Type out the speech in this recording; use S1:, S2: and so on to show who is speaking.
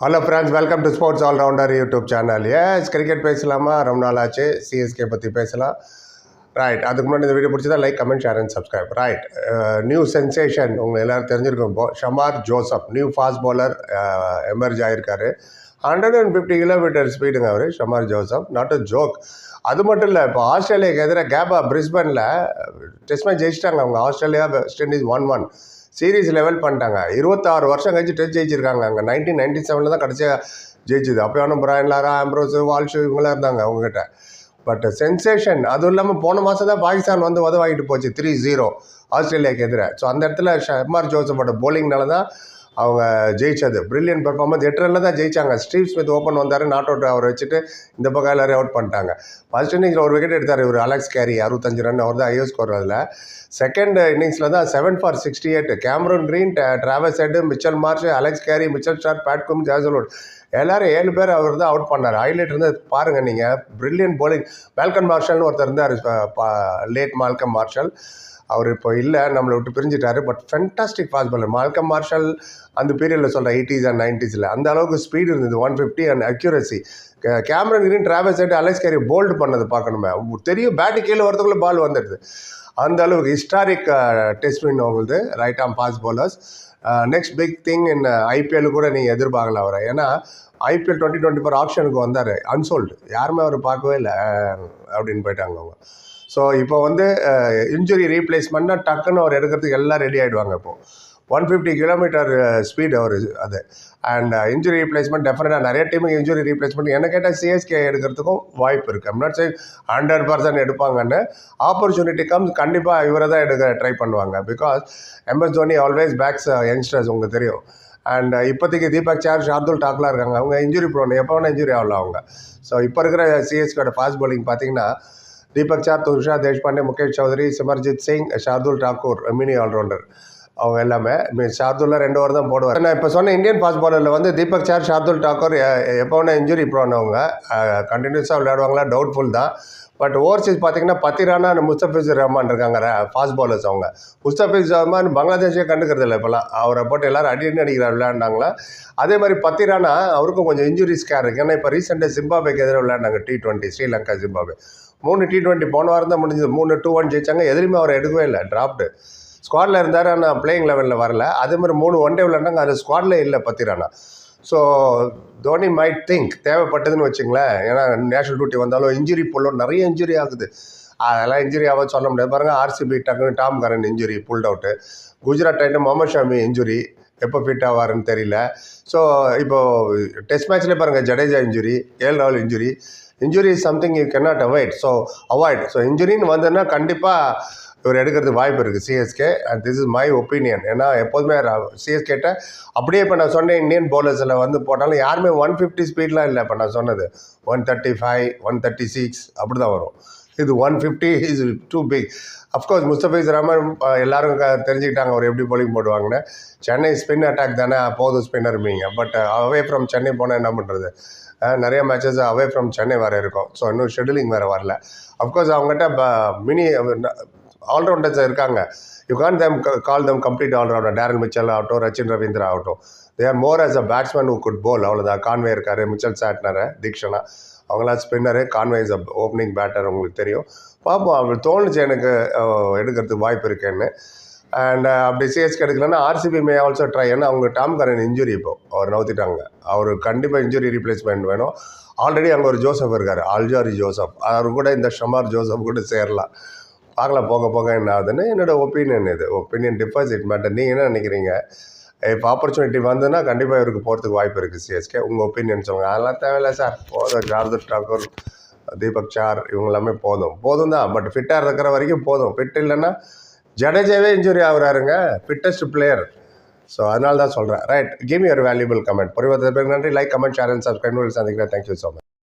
S1: Hello friends welcome to sports allrounder YouTube channel yes cricket பேசலாமா? ரொம்ப நாள் ஆச்சு சிஎஸ்கே பற்றி பேசலாம். ரைட் அதுக்கு முன்னாடி இந்த வீடியோ பிடிச்சதா like comment share and subscribe right new sensation உங்கள் எல்லோரும் தெரிஞ்சிருக்கும். இப்போ Shamar Joseph new fast bowler emerge ஆகியிருக்காரு hundred and fifty kilometre ஸ்பீடுங்க அவர் Shamar Joseph. Not a joke அது மட்டும் இல்லை இப்போ ஆஸ்திரேலியாவுக்கு எதிராக கேபா பிரிஸ்பனில் டெஸ்ட் uh, மேட்ச் ஜெயிச்சிட்டாங்க. அவங்க Australia West Indies one one series level பண்ணிட்டாங்க. இருபத்தாறு வருஷம் கழிச்சு டெஸ்ட் ஜெயிச்சிருக்காங்க. அங்கே நைன்டீன் நைன்டி செவனில் தான் கடைசியாக ஜெயிச்சுது. அப்போ வேணும் பிராயன் லாரா ஆம்ப்ரோஸ் வால்ஷு இவங்களாம் இருந்தாங்க அவங்ககிட்ட. பட் சென்சேஷன் அதுவும் இல்லாமல் போன மாதம் தான் பாகிஸ்தான் வந்து உதவாகிட்டு போச்சு. த்ரீ ஜீரோ ஆஸ்திரேலியாவுக்கு எதிராக ஸோ அந்த இடத்துல ஷர்மார் ஜோசப்போட போலிங்னால தான் அவங்க ஜெயிச்சது. பிரில்லியன் பெர்ஃபார்மன்ஸ் எட்டு ரனில் தான் ஜெயிச்சாங்க. ஸ்டீவ் ஸ்மித் ஓப்பன் வந்தார் நாட் அவுட் அவர் வச்சுட்டு இந்த பக்கம் எல்லாரையும் அவுட் பண்ணிட்டாங்க. ஃபர்ஸ்ட் இன்னிங்ஸில் ஒரு விக்கெட் எடுத்தார் இவர் அலெக்ஸ் கேரி அறுபத்தஞ்சு ரன். அவர் தான் ஐயோ ஸ்கோர் அதில். செகண்ட் இன்னிங்ஸில் தான் seven for sixty eight Cameron Green Travis Head Mitchell Marsh Alex Carey Mitchell Starc Pat Cummins ஜாசலோட் எல்லாரும் ஏழு பேர் அவர் தான் அவுட் பண்ணார். ஹைலைட் இருந்து பாருங்கள் நீங்கள் பிரில்லியன் போலிங் மேல்கன் மார்ஷல்னு ஒருத்தர் இருந்தார். லேட் மால்கம் மார்ஷல் அவர் இப்போ இல்லை நம்மளை விட்டு பிரிஞ்சிட்டாரு. But fantastic fast bowler Malcolm Marshall அந்த பீரியடில் சொல்கிறேன் எயிட்டிஸ் அண்ட் நைன்டிஸில் அந்த அளவுக்கு ஸ்பீடு இருந்தது. One fifty and accuracy Cameron Green Travis ஆகிட்டு அலெக்ஸ் கேரி போல்டு பண்ணது பார்க்கணுமே. தெரியும் பேட்டு கீழே வரதுக்குள்ளே பால் வந்துடுது. அந்த அளவுக்கு historic test win அவங்களுது right arm pace bowlers. Next big thing in IPL கூட நீங்கள் எதிர்பார்க்கலாம் அவரை. ஏன்னா ஐபிஎல் டுவெண்ட்டி டுவெண்ட்டி ஃபோர் ஆப்ஷனுக்கு வந்தார் அன்சோல்டு யாருமே அவர் பார்க்கவே இல்லை அப்படின்னு போயிட்டாங்க அவங்க. ஸோ இப்போ வந்து uh, இன்ஜுரி ரீப்ளேஸ்மெண்ட்னா டக்குன்னு அவர் எடுக்கிறதுக்கு எல்லாம் ரெடி ஆகிடுவாங்க இப்போது ஒன் ஃபிஃப்டி கிலோமீட்டர் ஸ்பீடு அவர் அது. அண்ட் இன்ஜுரி ரீப்ளேஸ்மெண்ட் டெஃபினட்டாக நிறைய டீமுக்கு இன்ஜுரி ரீப்ளேஸ்மெண்ட் என்ன கேட்டால் சிஎஸ்கே எடுக்கிறதுக்கும் வாய்ப்பு இருக்குது I'm not say hundred percent எடுப்பாங்கன்னு. Opportunity comes கண்டிப்பாக இவரை தான் எடுக்க ட்ரை பண்ணுவாங்க. Because M S Dhoni always backs youngsters உங்களுக்கு தெரியும். அண்ட் uh, இப்போதைக்கு தீபக் சார் ஷார்துல் டாக்லாம் இருக்காங்க. அவங்க இன்ஜுரி ப்ரோன் எப்போ வேணால் இன்ஜுரி ஆகலாம் அவங்க. ஸோ இப்போ இருக்கிற சிஎஸ்கேட ஃபாஸ்ட் bowling பார்த்தீங்கன்னா தீபக் சார் துஷா தேஷ்பாண்டே முகேஷ் சௌத்ரி சிமர்ஜித் சிங் ஷார்துல் டாக்கூர் மினி ஆல்ரவுண்டர் அவங்க எல்லாமே. மீன் ஷார்துல்லா ரெண்டு ஓவர் தான் போடுவார். நான் இப்போ சொன்ன இந்தியன் ஃபாஸ்ட் பாலரில் வந்து தீபக் சார் ஷார்துல் டாக்கர் எப்போ வேணால் இன்ஜுரி ப்ரோன் கண்டினியூஸாக விளையாடுவாங்களா? டவுட்ஃபுல் தான். பட் ஓவர்சீஸ் பார்த்தீங்கன்னா பத்திரானா முஸ்தபிஸ் ரஹ்மான் இருக்காங்க ஃபாஸ்ட் பாலர்ஸ் அவங்க. முஸ்தபிஸ் ரஹ்மான் பங்களாதேஷே கண்டுக்கிறது இல்லை இப்போலாம் அவரை போட்டு எல்லாரும் அடி அடி அடிக்கிறார் விளையாண்டாங்களா? அதே மாதிரி பத்திரானா அவருக்கும் கொஞ்சம் இன்ஜுரி ஸ்கேர் இருக்குது ஏன்னா இப்போ ரீசெண்டாக ஜிம்பாபேக்கு எதிராக விளையாண்டாங்க டி டுவெண்ட்டி ஸ்ரீலங்கா ஜிம்பாபே மூணு டி டுவெண்ட்டி போன வாரம் தான் முடிஞ்சது. மூணு டூ ஒன் ஜெயிச்சாங்க. எதிரியுமே அவர் எடுக்கவே இல்லை. ட்ராப்டு ஸ்குவாடில் இருந்தார் ஆனால் பிளேயிங் லெவலில் வரல. அதே மாதிரி மூணு ஒன் டே விளாண்டாங்க அது ஸ்குவாடில் இல்லை Pathirana. So Dhoni might think தேவைப்பட்டதுன்னு வச்சுங்களேன். ஏன்னா நேஷனல் டியூட்டி வந்தாலும் இன்ஜுரி புல்லும் நிறைய இன்ஜுரி ஆகுது. அதெல்லாம் இன்ஜுரி ஆக சொல்ல முடியாது. பாருங்கள் ஆர்சிபி டக்குன்னு Tom Curran injury pulled out Gujarat tight Mohammed Shami injury எப்போ ஃபிட் ஆவாருன்னு தெரியல. ஸோ இப்போது டெஸ்ட் மேட்ச்லேயே பாருங்கள் Jadeja injury L Rahul injury injury is something you cannot avoid so avoid so இன்ஜுரின்னு வந்ததுன்னா கண்டிப்பாக இவர் எடுக்கிறதுக்கு வாய்ப்பு இருக்குது CSK and this is my opinion ஏன்னா எப்போதுமே சிஎஸ்கேட்ட அப்படியே இப்போ நான் சொன்னேன் இந்தியன் பவுலர்ஸில் வந்து போட்டாலும் யாருமே ஒன் ஃபிஃப்டி ஸ்பீட்லாம் இல்லை. இப்போ நான் சொன்னது one thirty five one thirty six அப்படி தான் வரும் இது one fifty is too big of course Mustafiz Rahman எல்லாரும் க- தெரிஞ்சுக்கிட்டாங்க அவர் எப்படி போலிங் போடுவாங்கன்னு. சென்னை ஸ்பின் அட்டாக் தானே போதும் ஸ்பின்னர் மீங்க. பட் அவே ஃப்ரம் சென்னை போனால் என்ன பண்ணுறது நிறைய மேட்சஸ் அவே ஃப்ரம் சென்னை வேறு இருக்கும். ஸோ இன்னும் ஷெடியூலிங் வேறு வரல. அஃப்கோர்ஸ் அவங்ககிட்ட மினி ஆல்ரவுண்டர்ஸ் இருக்காங்க. You can them call them complete allrounder Daryl Mitchell ஆகட்டும் ரச்சின் ரவீந்திரா ஆகட்டும். They are more as a batsman who good bowl அவ்வளோதான் கான்வே இருக்காரு மிச்சல் சாட்னர் தீக்ஷனா அவங்களாம் spinner Conway is a opening batter உங்களுக்கு தெரியும். பார்ப்போம் அவர் தோணுச்சு எனக்கு எடுக்கிறதுக்கு வாய்ப்பு இருக்குன்னு. அண்ட் அப்படி சிஎஸ்கே எடுக்கலன்னா ஆர்சிபி மே ஆல்சோ ட்ரை ஏன்னா அவங்க டாம் கரன் இன்ஜுரி இப்போ. அவர் நவுத்திட்டாங்க. அவர் கண்டிப்பாக இன்ஜுரி ரீப்ளேஸ்மெண்ட் வேணும். ஆல்ரெடி அங்கே ஒரு ஜோசப் இருக்கார். அல்ஜாரி ஜோசப் அவர் கூட இந்த ஷமார் ஜோசப் கூட சேரலாம். பார்க்கலாம் போக போக என்ன ஆகுதுன்னு என்னோட ஒப்பீனியன் இது. ஒப்பீனியன் டிபாசிட் மேட்டர் நீங்கள் என்ன நினைக்கிறீங்க? இப்போ ஆப்பர்ச்சுனிட்டி வந்ததுன்னா கண்டிப்பாக இவருக்கு போகிறதுக்கு வாய்ப்பு இருக்குது சிஎஸ்கே உங்கள் ஒப்பீனியன் சொல்லுங்கள் அதெல்லாம் தேவையில்ல சார் போதும். ஜார்தர் டாக்கூர் தீபக் சார் இவங்க எல்லாமே போதும். போதும் தான். பட் ஃபிட்டாக இருக்கிற வரைக்கும் போதும். ஃபிட் இல்லைன்னா ஜடேஜாவே இன்ஜுரி ஆகுறாருங்க. ஃபிட்டஸ்ட் பிளேயர் ஸோ அதனால தான் சொல்கிறேன் right give your valuable comment பரிவர்த்தனை நன்றி. Like comment share and subscribe சந்திக்கிறேன். Thank you so much